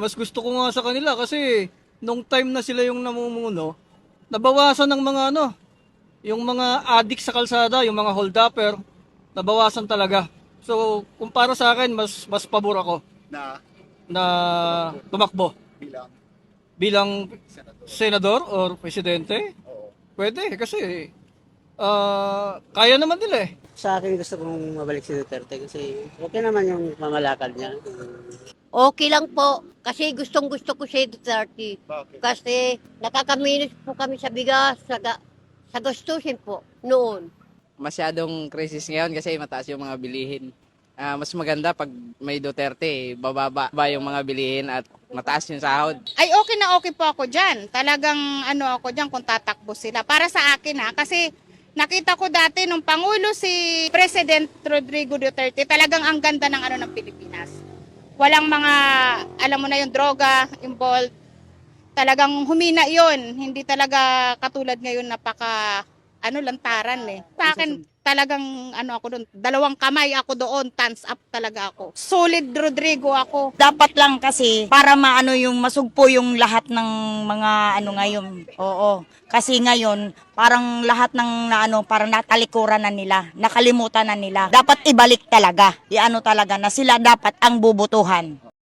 Mas gusto ko nga sa kanila kasi nung time na sila yung namumuno, nabawasan ng mga ano, yung mga addict sa kalsada, yung mga hold-upper, nabawasan talaga. So, kumpara sa akin, mas mas pabor ako Na na tumakbo bilang bilang senador. senador or presidente. Oo. Pwede kasi ah, kaya naman nila eh. Sa akin gusto kong mabalik si Duterte kasi okay naman yung mamalakad niya. Okay lang po. Kasi gustong gusto ko si Duterte. Bakit? Kasi nakakaminos po kami sa bigas, sa, ga- sa gastusin po noon. masyadong crisis ngayon kasi mataas yung mga bilihin. Ah, mas maganda pag may Duterte, bababa ba yung mga bilihin at mataas yung sahod. Ay okay na okay po ako dyan. Talagang ano ako dyan kung tatakbo sila. Para sa akin ha, kasi nakita ko dati nung Pangulo si President Rodrigo Duterte, talagang ang ganda ng ano ng Pilipinas. Walang mga, alam mo na yung droga involved. Talagang humina yon Hindi talaga katulad ngayon napaka, ano, lantaran eh. Sa akin, talagang ano ako doon, dalawang kamay ako doon, thumbs up talaga ako. Solid Rodrigo ako. dapat lang kasi para maano yung masugpo yung lahat ng mga ano ngayon. Oo. Kasi ngayon, parang lahat ng na ano, parang natalikuran na nila, nakalimutan na nila. Dapat ibalik talaga. Iano talaga na sila dapat ang bubutuhan.